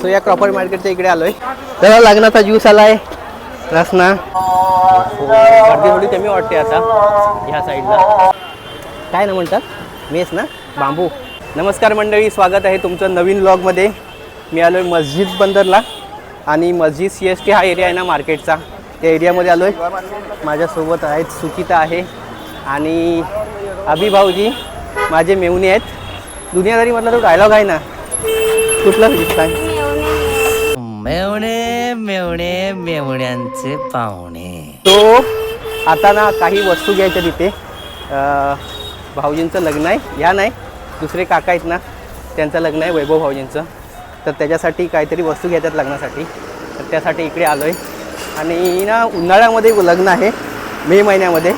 So या Crawford मार्केटच्या इकडे आलोय. तर लग्नाचा ज्यूस आलाय. रसना गर्दी थोडी कमी वाटते आता ह्या साईडला काय ना म्हणतात? मेस ना? बांबू. नमस्कार मंडळी स्वागत आहे तुमचं नवीन ब्लॉगमध्ये मी आलो आहे मस्जिद बंदरला आणि मस्जिद सी एस टी हा एरिया आहे ना मार्केटचा त्या एरियामध्ये आलो आहे माझ्यासोबत आहेत सुचिता आहे आणि अभिभाऊजी माझे मेवणी आहेत. दुनियादारीमधला तो डायलॉग आहे ना. कुठला काय मेवणे मेवणे मेवण्यांचे पाहुणे. तो आता ना काही वस्तू घ्यायच्या तिथे. अं, भाऊजींचं लग्न आहे ह्या नाही. दुसरे काका आहेत ना त्यांचं लग्न आहे वैभव भाऊजींचं. तर त्याच्यासाठी काहीतरी वस्तू घ्यायच्यात लग्नासाठी. तर त्यासाठी इकडे आलो आहे आणि ना उन्हाळ्यामध्ये लग्न आहे मे महिन्यामध्ये.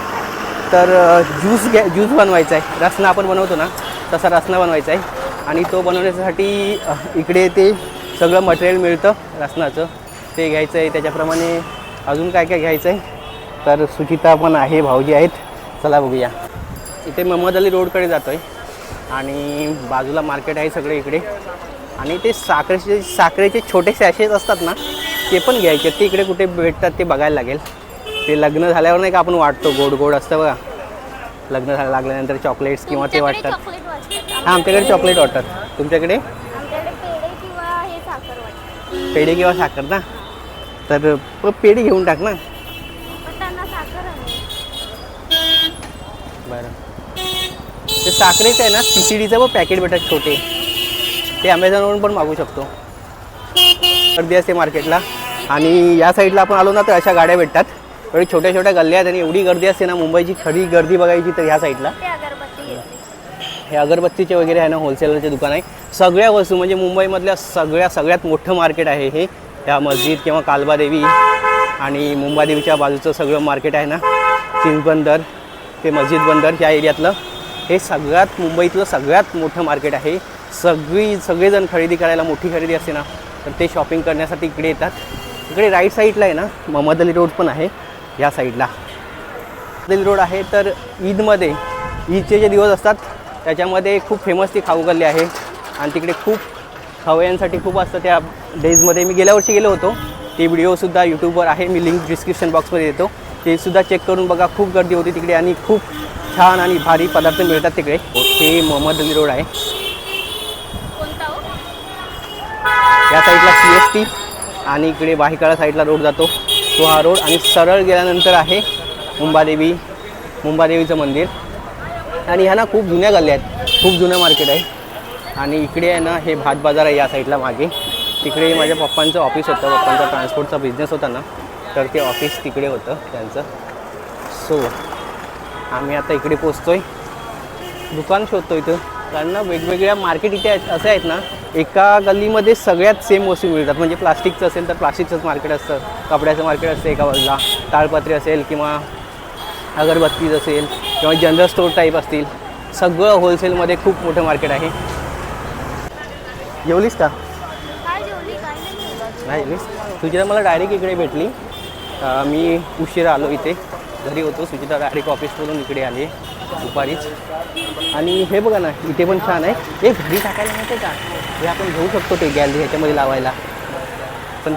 तर ज्यूस घ्या ज्यूस बनवायचा आहे. रसना आपण बनवतो ना तसा रसना बनवायचा आहे. आणि तो बनवण्यासाठी अ, इकडे ते सगळं मटेरियल मिळतं रसनाचं. ते घ्यायचं आहे त्याच्याप्रमाणे अजून काय काय घ्यायचं आहे तर सुचिता पण आहे भाऊजी आहेत. चला बघूया. इथे मोहम्मद अली रोडकडे जातो आहे आणि बाजूला मार्केट आहे सगळे इकडे. आणि ते साखरेचे साखरेचे छोटे सॅशेज असतात ना ते पण घ्यायचे. ते इकडे कुठे भेटतात ते बघायला लागेल. ते लग्न झाल्यावर नाही का आपण वाटतो गोड गोड असतं बघा. लग्न झालं लागल्यानंतर चॉकलेट्स किंवा ते वाटतात. हां आमच्याकडे चॉकलेट वाटतात. तुमच्याकडे? पेढे किंवा साखर ना? तर पेढे घेऊन टाक ना. बरं. ते साखरेचं आहे ना सी सी डीचं पण पॅकेट भेटतात छोटे. ते अमेझॉनवरून पण मागू शकतो. गर्दी असते मार्केटला आणि या साईडला आपण आलो ना तर अशा गाड्या भेटतात. एवढी छोट्या छोट्या गल्ल्या आहेत आणि एवढी गर्दी असते ना मुंबईची खरी गर्दी बघायची तर ह्या साईडला हे अगरबत्तीचे वगैरे आहे ना होलसेलरचे दुकान आहे. सगळ्या वस्तू म्हणजे मुंबईमधल्या सगळ्या सगळ्यात मोठं मार्केट आहे हे. ह्या मस्जिद किंवा कालबादेवी आणि मुंबादेवीच्या बाजूचं सगळं मार्केट आहे ना. चिंचबंदर ते मस्जिद बंदर या एरियातलं. हे सगळ्यात मुंबईतलं सगळ्यात मोठं मार्केट आहे. सगळी सगळेजण खरेदी करायला मोठी खरेदी असते ना तर ते शॉपिंग करण्यासाठी इकडे येतात. इकडे राईट साईडला आहे ना मोहम्मद अली रोड पण आहे या साईडला अली रोड आहे तर ईदमध्ये ईदचे जे दिवस असतात त्याच्यामध्ये खूप फेमस ती खाऊ गल्ली आहे. आणि तिकडे खूप खवयांसाठी खूप असतं त्या डेजमध्ये मी गेल्या वर्षी गेलो होतो. ते व्हिडिओसुद्धा यूट्यूबवर आहे. मी लिंक डिस्क्रिप्शन बॉक्समध्ये देतो. ते सुद्धा चेक करून बघा. खूप गर्दी होती तिकडे आणि खूप छान आणि भारी पदार्थ मिळतात तिकडे. हे मोहम्मद अली रोड आहे. हो? या साईडला सी एस टी आणि इकडे बाहिकाळा साईडला रोड जातो. तो हा रोड आणि सरळ गेल्यानंतर आहे मुंबादेवी. मुंबादेवीचं मंदिर. आणि ह्या ना खूप जुन्या गल्ल्या आहेत. खूप जुनं मार्केट आहे. आणि इकडे आहे ना हे भात बाजार आहे या साईडला मागे. तिकडे माझ्या पप्पांचं ऑफिस होतं. पप्पांचा ट्रान्सपोर्टचा बिझनेस होता ना. तर ते ऑफिस तिकडे होतं त्यांचं. सो आम्ही आता इकडे पोचतो आहे दुकान शोधतो इथं. कारण ना वेगवेगळ्या मार्केट इथे आहेत- असे आहेत ना एका गल्लीमध्ये सगळ्यात सेम वस्तू मिळतात. म्हणजे प्लास्टिकचं असेल तर प्लास्टिकचंच मार्केट असतं. कपड्याचं मार्केट असतं एका बाजूला. ताळपत्री असेल किंवा अगरबत्तीज असेल. किंवा जनरल स्टोअर टाईप असतील सगळं होलसेलमध्ये खूप मोठं मार्केट आहे. जेवलीस का? नाही सुचिता मला डायरेक्ट इकडे भेटली. मी उशिरा आलो इथे. घरी होतो. सुचिता डायरेक्ट ऑफिसमधून इकडे आली दुपारीच. आणि हे बघा ना इथे पण छान आहे. हे घरी टाकायला माहिती का? हे आपण घेऊ शकतो ते गॅलरी ह्याच्यामध्ये लावायला. पण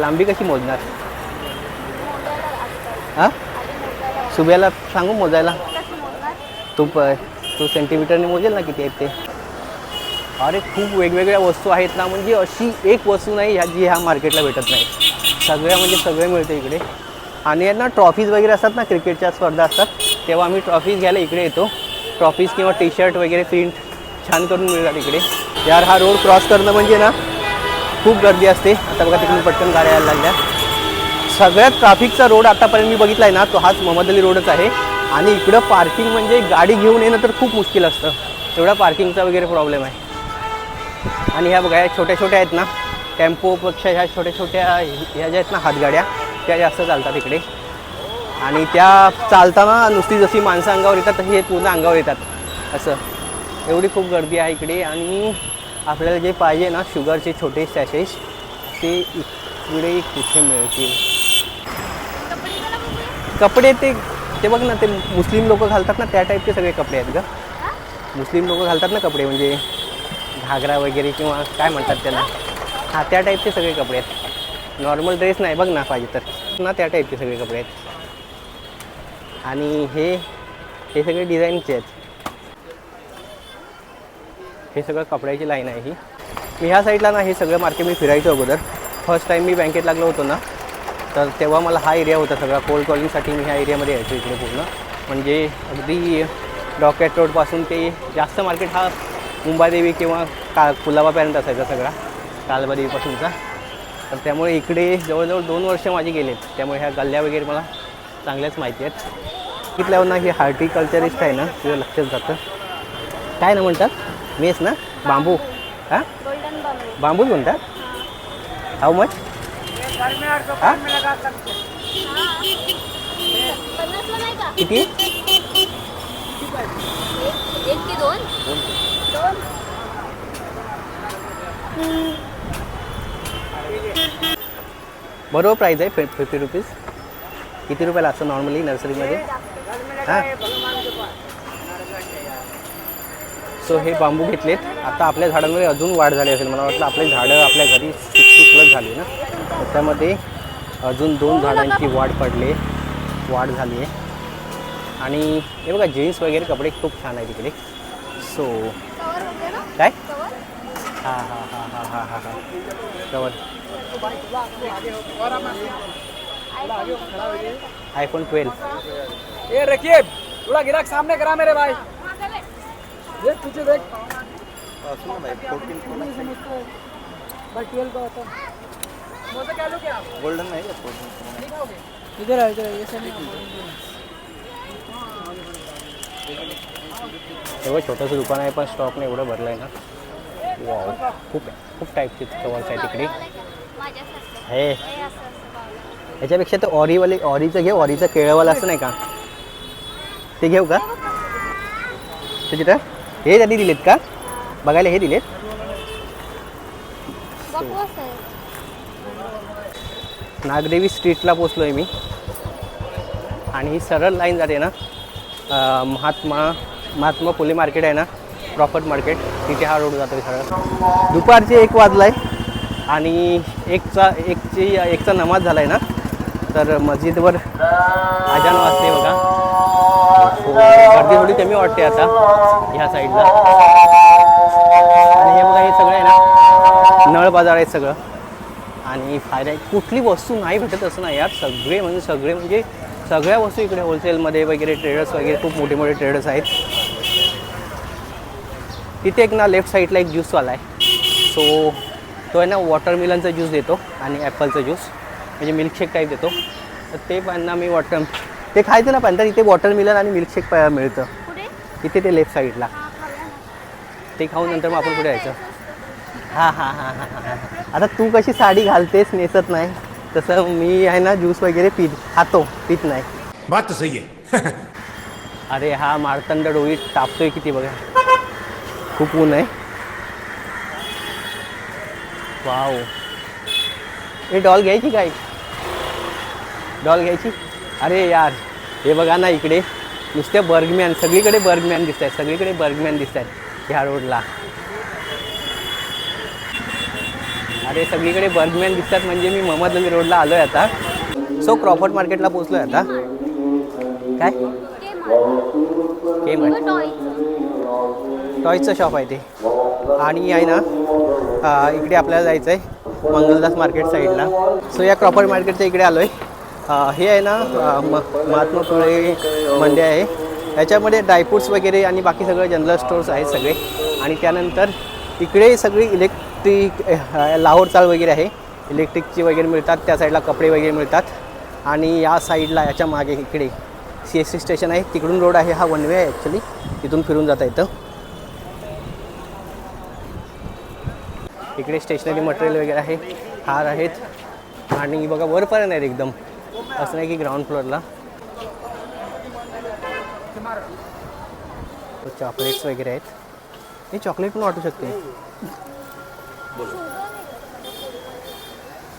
लांबी कशी मोजणार? हां? सुब्याला सांगू मोजायला? तू प तू सेंटीमीटरने मोजेल ना किती आहेत ते? अरे खूप वेगवेगळ्या वस्तू आहेत ना म्हणजे अशी एक वस्तू नाही ह्या जी ह्या मार्केटला भेटत नाही. सगळ्या म्हणजे सगळे मिळते इकडे. आणि यांना ट्रॉफीज वगैरे असतात ना क्रिकेटच्या स्पर्धा असतात तेव्हा आम्ही ट्रॉफीज घ्यायला इकडे येतो. ट्रॉफीज किंवा टी शर्ट वगैरे प्रिंट छान करून मिळतात इकडे. यार हा रोड क्रॉस करणं म्हणजे ना खूप गर्दी असते. आता बघा तिकडून पटकन गाड्या यायला लागल्या. सगळ्यात ट्रॅफिकचा रोड आतापर्यंत मी बघितला आहे ना तो हाच मोहम्मद अली रोडच आहे. आणि इकडं पार्किंग म्हणजे गाडी घेऊन येणं तर खूप मुश्किल असतं. तेवढा पार्किंगचा वगैरे प्रॉब्लेम आहे. आणि ह्या बघा ह्या छोट्या छोट्या आहेत ना टेम्पोपेक्षा ह्या छोट्या छोट्या ह्या ज्या आहेत ना हातगाड्या त्या जास्त चालतात इकडे. आणि त्या चालताना नुसती जशी माणसं अंगावर येतात तशी हे पूर्ण अंगावर येतात. असं. एवढी खूप गर्दी आहे इकडे. आणि आपल्याला जे पाहिजे ना शुगरचे छोटे सॅशेस ते इकडे कुठे मिळतील? कपडे ते ते बघ ना ते मुस्लिम लोक घालतात ना त्या टाईपचे सगळे कपडे आहेत का? मुस्लिम लोक घालतात ना कपडे म्हणजे घागरा वगैरे किंवा काय म्हणतात त्याला. हा त्या टाईपचे सगळे कपडे आहेत. नॉर्मल ड्रेस नाही बघ ना पाहिजे तर. ना त्या टाईपचे सगळे कपडे आहेत. आणि हे हे सगळे डिझाईनचे आहेत. हे सगळं कपड्याची लाईन आहे ही. मी ह्या साईडला ना हे सगळं मार्केट मी फिरायचो अगोदर. फर्स्ट टाईम मी बँकेत लागलो होतो ना. तर तेव्हा मला हा एरिया होता सगळा. कोल्ड कॉलिंगसाठी मी ह्या एरियामध्ये यायचो इकडे पूर्ण. म्हणजे अगदी डॉकेट रोडपासून ते जास्त मार्केट हा मुंबादेवी किंवा का कुलाबापर्यंत असायचा सगळा कालबादेवीपासूनचा. तर त्यामुळे इकडे जवळजवळ दोन वर्ष माझी गेलेत. त्यामुळे ह्या गल्ल्या वगैरे मला चांगल्याच माहिती आहेत. बघितल्यावर ना हे हार्टिकल्चरिस्ट आहे ना तुझं लक्षात जातं. काय ना म्हणतात? मेस ना? बांबू. हां? बांबूच म्हणतात? हाऊ मच हां? पन्नासला नाही का? किती? एक की दोन? दोन. बरोबर प्राईज आहे फिफ्टी रुपीज किती रुपयाला असतं नॉर्मली नर्सरीमध्ये हां? सो हे बांबू घेतलेत. आता आपल्या झाडांमध्ये अजून वाढ झाली असेल. मला वाटलं आपले झाडं आपल्या घरी सिक्स्टी प्लस झाली ना. त्याच्यामध्ये अजून दोन झाडांची वाढ पडली. वाढ झाली आहे. आणि हे बघा जीन्स वगैरे कपडे खूप छान आहे तिकडे सो काय? हां हां हां हां हां हां हां. कवर. IPhone twelve. ये रखिए थोड़ा गिराक सामने करा मेरे भाई. देख पीछे देख। भाई का होता क्या? गोल्डन नाही इधर आ इधर ये सब एवढं छोटंसं दुकान आहे पण स्टॉकने एवढं भरलं आहे ना. वाव खूप खूप टाईपचे कवर्स आहे तिकडे. हे. हे असं असं बावलं. याच्यापेक्षा तर ऑरीवाले ऑरीचं घे ऑरीचं केळंवालं असं नाही का? ते घेऊ का? त्याची तर हे त्यांनी दिलेत का? बघायला हे दिलेत. नागदेवी स्ट्रीटला पोचलो आहे मी. आणि ही सरळ लाईन जाते ना. महात्मा महात्मा फुले मार्केट आहे ना. प्रॉपर्ट मार्केट तिथे हा रोड जातो सरळ. दुपारचे एक वाजला आहे आणि एकचा एकची एकचा नमाज झाला आहे ना. तर मस्जिदवर आजान वाजते बघा. गर्दी थोडी कमी वाटते आता ह्या साईडला. आणि हे बघा हे सगळं आहे ना नळ बाजार आहे सगळं. आणि फायदा आहे कुठली वस्तू नाही भेटत असं नाही यार. सगळे म्हणजे सगळे म्हणजे सगळ्या वस्तू इकडे होलसेलमध्ये वगैरे ट्रेडर्स वगैरे खूप मोठे मोठे ट्रेडर्स आहेत. तिथे एक ना लेफ्ट साईडला एक ज्यूसवाला आहे. सो तो आहे ना वॉटरमिलनचा ज्यूस देतो आणि ॲपलचा ज्यूस म्हणजे मिल्कशेक टाईप देतो. तर ते पण मी वॉटर ते खायचं ना पण तर इथे वॉटरमिलन आणि मिल्कशेक मिळतं. पुढे? इथे ते लेफ्ट साईडला ते खाऊन नंतर मग आपण पुढे यायचं. हां हां हां हां हां हां. आता तू कशी साडी घालतेस नेसत नाही तसं मी आहे ना ज्यूस वगैरे पीत खातो पित नाही. बात तो सही है अरे हा मारतंड डोळी तापतोय किती बघा. खूप ऊन आहे. वाव. हे डॉल घ्यायची काय? डॉल घ्यायची? अरे यार. हे बघा ना इकडे. नुसते बर्गमॅन सगळीकडे बर्गमॅन दिसत आहेत सगळीकडे बर्गमॅन दिसत आहेत ह्या रोडला. अरे सगळीकडे बर्गमॅन दिसतात म्हणजे मी मोहम्मद अली रोडला आलो आहे आता. सो क्रॉफर्ड मार्केटला पोचलो आहे आता. काय? ते टॉयचं शॉप आहे ते. आणि आहे ना इकडे आपल्याला जायचं आहे मंगलदास मार्केट साईडला सो या क्रॉपर मार्केटच्या इकडे आलो आहे हे आहे ना म महात्मा फुले मंडे आहे. याच्यामध्ये ड्रायफ्रूट्स वगैरे आणि बाकी सगळे जनरल स्टोर्स आहेत सगळे. आणि त्यानंतर इकडे सगळी इलेक्ट्रिक लाहोर चाळ वगैरे आहे. इलेक्ट्रिकची वगैरे मिळतात त्या साईडला कपडे वगैरे मिळतात. आणि या साईडला याच्या मागे इकडे सी एस सी स्टेशन आहे. तिकडून रोड आहे हा वन वे आहे ॲक्च्युली तिथून फिरून जाता येतं. इकडे स्टेशनरी मटेरियल वगैरे आहे हार आहेत. आणि बघा वरपर्यंत आहेत एकदम. असं नाही की ग्राउंड फ्लोअरला चॉकलेट्स वगैरे आहेत. हे चॉकलेट पण वाटू शकते.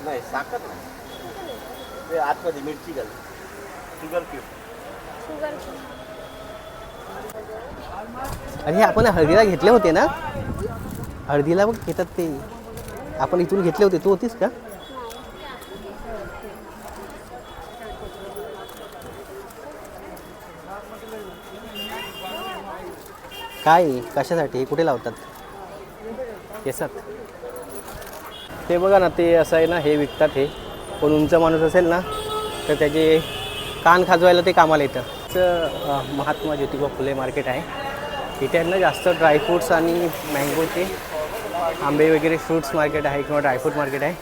नाही साखर नाही. ते आतमध्ये मिरची घाल. शुगर क्यूब शुगर अरे हे आपण हळदीला घेतले होते ना? हळदीला बघ घेतात ते. आपण इथून घेतले होते. तू होतीस का? काय कशासाठी हे कुठे लावतात? केसात. ते बघा ना ते असं आहे ना हे विकतात हे. कोण उंच माणूस असेल ना तर त्याचे कान खाजवायला ते कामाला येतं. तर अं, महात्मा ज्योतिबा फुले मार्केट आहे. इथे आहे ना जास्त ड्रायफ्रूट्स आणि मँगोचे आंबे वगैरे फ्रूट्स मार्केट आहे किंवा ड्रायफ्रूट मार्केट आहे.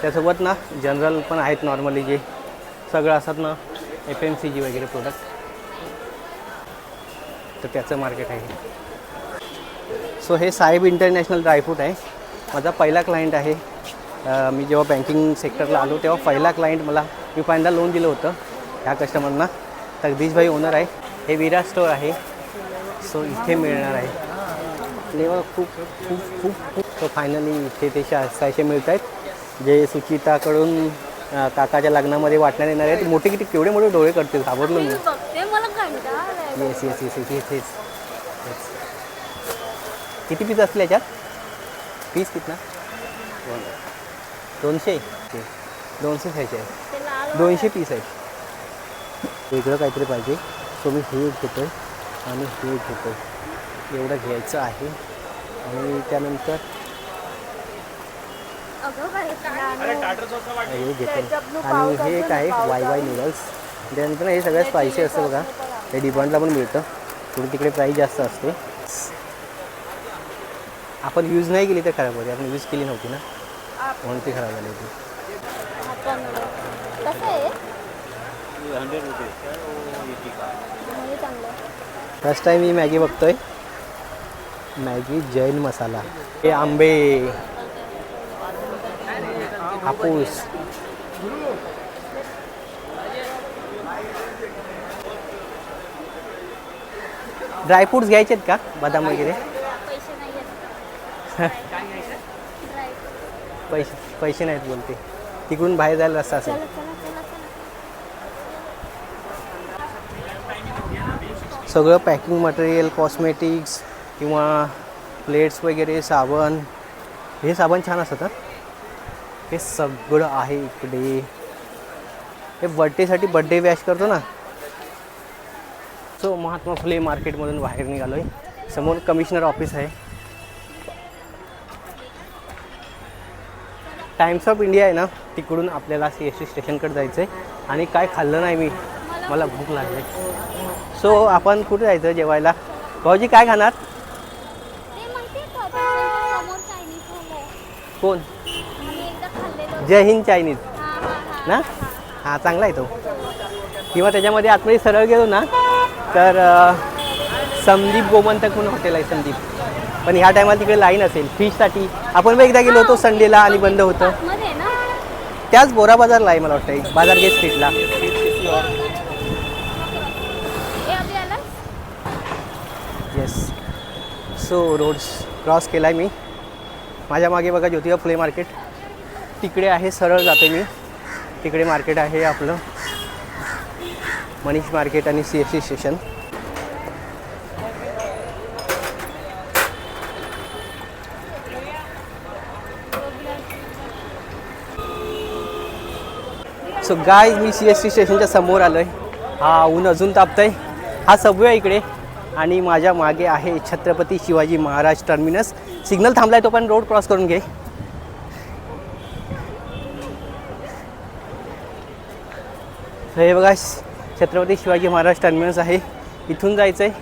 त्यासोबत ना जनरल पण आहेत नॉर्मली जे. सगळं असतात ना एफ एम सी जी वगैरे प्रोडक्ट तर त्याचं मार्केट आहे. सो हे साहेब इंटरनॅशनल ड्रायफ्रूट आहे. माझा पहिला क्लायंट आहे. मी जेव्हा बँकिंग सेक्टरला आलो तेव्हा पहिला क्लायंट मला मी पहिल्यांदा लोन दिलं होतं ह्या कस्टमरना जगदीशभाई ओनर आहे. हे विरा स्टोअर आहे. सो इथे मिळणार आहे. तेव्हा खूप खूप खूप खूप. तर फायनली इथे ते शास्त्राचे मिळत आहेत जे सुचिताकडून काकाच्या लग्नामध्ये वाटण्यात येणार आहेत. मोठे किती केवढे मोठे डोळे करतील? घाबरलो मी. Yes yes yes yes yes yes किती पीस असले याच्यात? पीस कितना? दोनशे. दोनशे खायचे आहे. ते लाल दोनशे पीस आहेत. वेगळं काहीतरी पाहिजे. सो मी हे घेतो आहे आणि हे घेतो एवढं घ्यायचं आहे. आणि त्यानंतर अगं काय नाणं. हे घेतो आणि हे एक आहे वाय वाय नूडल्स त्यानंतर हे सगळ्यात स्पायसी असतं बघा. हे डिमांडला पण मिळतं. थोडी तिकडे प्राईस जास्त असते. आपण यूज नाही केली तर खराब होते. आपण यूज केली नव्हती ना. म्हणून ती खराब झाली होती. कसं आहे? हंड्रेड फर्स्ट टाईम मी मॅगी बघतोय. मॅगी जैन मसाला. हे आंबे. हापूस. ड्रायफ्रुट्स घ्यायचे आहेत का? बदाम वगैरे पैसे नाही आहेत Right. पैसे पैसे नाहीत बोलते. तिकडून बाहेर जायला रस्ता असेल. सगळं पॅकिंग मटेरियल कॉस्मेटिक्स किंवा प्लेट्स वगैरे साबण. हे साबण छान असतात हं. हे सगळं आहे इकडे. हे बड्डेसाठी बड्डे वॅश करतो ना. सो महात्मा फुले मार्केटमधून बाहेर निघालो आहे समोर कमिशनर ऑफिस आहे. टाइम्स ऑफ इंडिया आहे ना तिकडून आपल्याला सी एस टी स्टेशनकडे जायचं आहे आणि काय खाल्लं नाही मी मला भूक लागली. सो आपण कुठे जायचं जेवायला? भाऊजी काय खाणार? कोण? जय हिंद चायनीज ना? हां चांगला आहे तो. किंवा त्याच्यामध्ये आतमध्ये सरळ गेलो ना तर संदीप गोमंतक म्हणून हॉटेल आहे संदीप. पण ह्या टायमाला तिकडे लाईन असेल. फिशसाठी आपण बघ एकदा गेलो होतो संडेला आणि बंद होतं. त्याच बोरा बाजारला आहे मला वाटतं बाजारगेट स्ट्रीटला हे अभि आला येस सो रोड्स क्रॉस केला आहे मी. माझ्या मागे बघा ज्योतिबा फुले मार्केट तिकडे आहे सरळ जातो मी. तिकडे मार्केट आहे आपलं. मनीष मार्केट आणि C S C station so guys मी सी एस टी स्टेशनच्या समोर आलो आहे हा ऊन अजून तापतंय. हा सबवे इकडे. आणि माझ्या मागे आहे छत्रपती शिवाजी महाराज टर्मिनस सिग्नल थांबलाय तो पण रोड क्रॉस करून घे. हे बघा छत्रपती शिवाजी महाराज टर्मिनस आहे. इथून जायचं आहे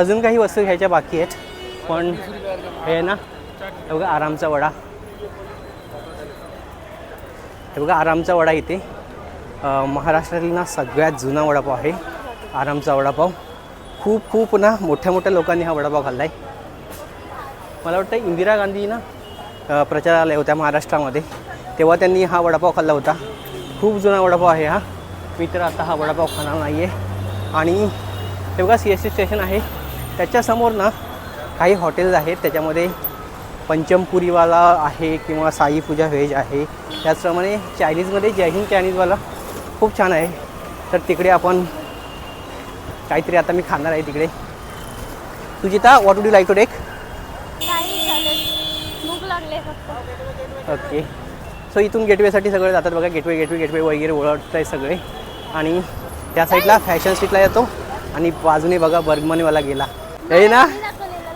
अजून काही वस्तू घ्यायच्या बाकी आहेत. पण हे आहे ना हे बघा आरामचा वडा. हे बघा आरामचा वडा इथे. महाराष्ट्रातील ना सगळ्यात जुना वडापाव आहे. आरामचा वडापाव. खूप खूप ना मोठ्या मोठ्या लोकांनी हा वडापाव खाल्ला आहे मला वाटतं इंदिरा गांधी ना प्रचार प्रचारालय होत्या महाराष्ट्रामध्ये. तेव्हा त्यांनी हा वडापाव खाल्ला होता. खूप जुना वडापाव आहे हा. मी तर आता हा वडापाव खाणार नाही आहे आणि तेवढा सी एस टी स्टेशन आहे. त्याच्यासमोर ना काही हॉटेल्स आहेत. त्याच्यामध्ये पंचमपुरीवाला आहे किंवा साई पूजा व्हेज आहे. त्याचप्रमाणे चायनीजमध्ये जय हिंद चायनीजवाला. खूप छान आहे. तर तिकडे आपण काहीतरी आता मी खाणार आहे तिकडे. Sujita what would you like to take okay so इथून गेटवेसाठी सगळे जातात बघा. गेटवे गेटवे गेटवे वगैरे ओळखत आहे सगळे. आणि त्या साईडला फॅशन स्ट्रीटला येतो. आणि बाजूने बघा बर्गमनवाला गेला. हे ना?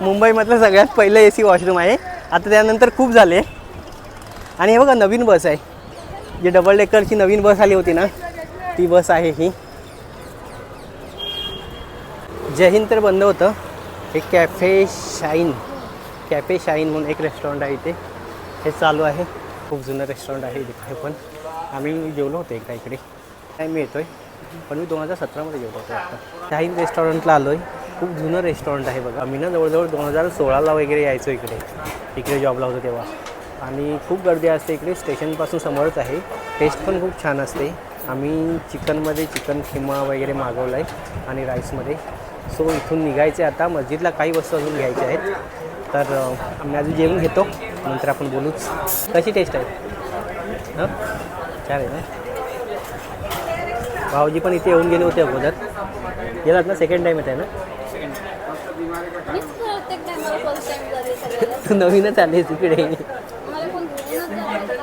मुंबईमधलं सगळ्यात पहिलं ए सी वॉशरूम आहे. आता त्यानंतर खूप झाले. आणि हे बघा नवीन बस आहे. जे डबल डेकरची नवीन बस आली होती ना? ती बस आहे ही. जय हिंद तर बंद होतं. हे कॅफे शाईन. कॅफे शाईन म्हणून एक रेस्टॉरंट आहे इथे. हे चालू आहे. खूप जुनं रेस्टॉरंट आहे इथे पण. आम्ही जेवलो होतो एकदा इकडे. टाईम आहे पण मी दोन हजार सतरामध्ये जेवलो होतो आता. शाहीन रेस्टॉरंटला आलो आहे खूप जुनं रेस्टॉरंट आहे बघा. आम्ही ना जवळजवळ दोन हजार सोळाला वगैरे यायचो इकडे. इकडे जॉबला होतो तेव्हा. आणि खूप गर्दी असते. इकडे स्टेशनपासून समोरच आहे. टेस्ट पण खूप छान असते. आम्ही चिकनमध्ये चिकन खिमा वगैरे मागवलं आहे आणि राईसमध्ये. सो इथून निघायचे आता. मस्जिदला काही वस्तू अजून घ्यायच्या आहेत. तर आम्ही अजून जेवून घेतो. नंतर आपण बोलूच. कशी टेस्ट आहे? हां? छान आहे ना? भाऊजी पण इथे येऊन गेले होते अगोदर. गेलात ना? सेकंड टाईम येत आहे ना? नवीनच आले तिकडे मला कोण घेऊनच जायचं.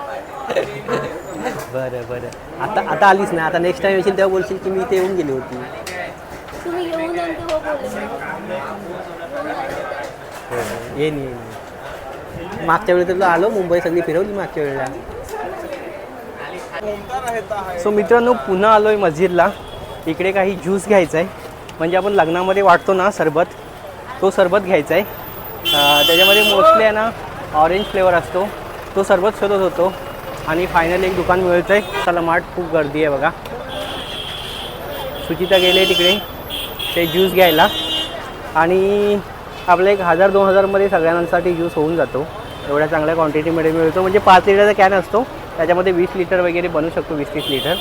बरं बरं. आता आता आलीच ना. आता नेक्स्ट टाइम येशील तेव्हा बोलशील की मी इथे येऊन गेली होती. तुम्ही येऊन येऊन तेव्हा बोलले. येईन येईन मागच्या वेळी तर तुला आलो मुंबई सगळी फिरवली मागच्या वेळेला. सो मित्रांनो पुन्हा आलो आहे मस्जिदला. इकडे काही ज्यूस घ्यायचा आहे म्हणजे आपण लग्नामध्ये वाटतो ना सरबत. तो सरबत घ्यायचा आहे अं, त्याच्यामध्ये मोस्टली आहे ना ऑरेंज फ्लेवर असतो. तो सरबत शोधत होतो. आणि फायनली एक दुकान मिळतं आहे चला माठ खूप गर्दी आहे बघा. सुचिता गेले तिकडे. ते ज्यूस घ्यायला. आणि आपलं एक हजार दोन हजारमध्ये सगळ्यांसाठी ज्यूस होऊन जातो. एवढ्या चांगल्या क्वांटिटीमध्ये मिळतो. म्हणजे पाच लिटरचा कॅन असतो. त्याच्यामध्ये वीस लिटर वगैरे बनू शकतो वीस तीस लिटर.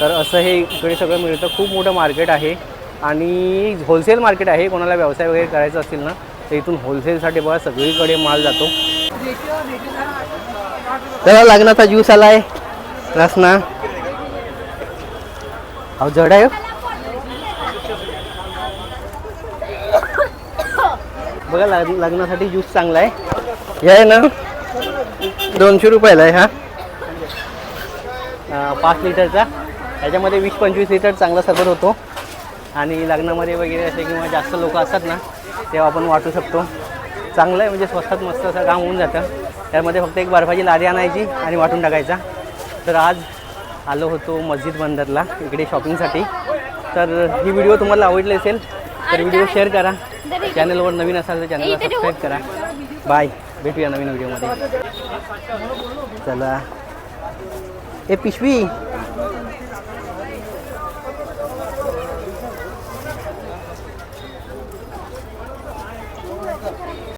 तर असं हे इकडे सगळं मिळतं. खूप मोठं मार्केट आहे. आणि होलसेल मार्केट आहे. कोणाला व्यवसाय वगैरे करायचा असेल ना तर इथून होलसेलसाठी बघा सगळीकडे माल जातो. त्याला लग्नाचा ज्यूस आला आहे रसना. अहो जड आहे हो. बघा लग लग्नासाठी ज्यूस चांगला आहे. हे आहे ना दोनशे रुपयाला आहे हा. पाच लिटरचा. याच्यामध्ये वीस पंचवीस लिटर चांगला सगळं होतो. आणि लग्नामध्ये वगैरे असे किंवा जास्त लोक असतात ना तेव्हा आपण वाटू शकतो. चांगलं आहे म्हणजे स्वस्तात मस्त असं काम होऊन जातं. त्यामध्ये फक्त एक बर्फाची लारी आणायची आणि वाटून टाकायचा. तर आज आलो होतो मस्जिद बंदरला इकडे शॉपिंगसाठी तर ही व्हिडिओ तुम्हाला आवडली असेल तर व्हिडिओ शेअर करा. चॅनलवर नवीन असाल तर चॅनलला सबस्क्राईब करा. बाय भेटूया नवीन व्हिडिओमध्ये चला. ए पिशवी!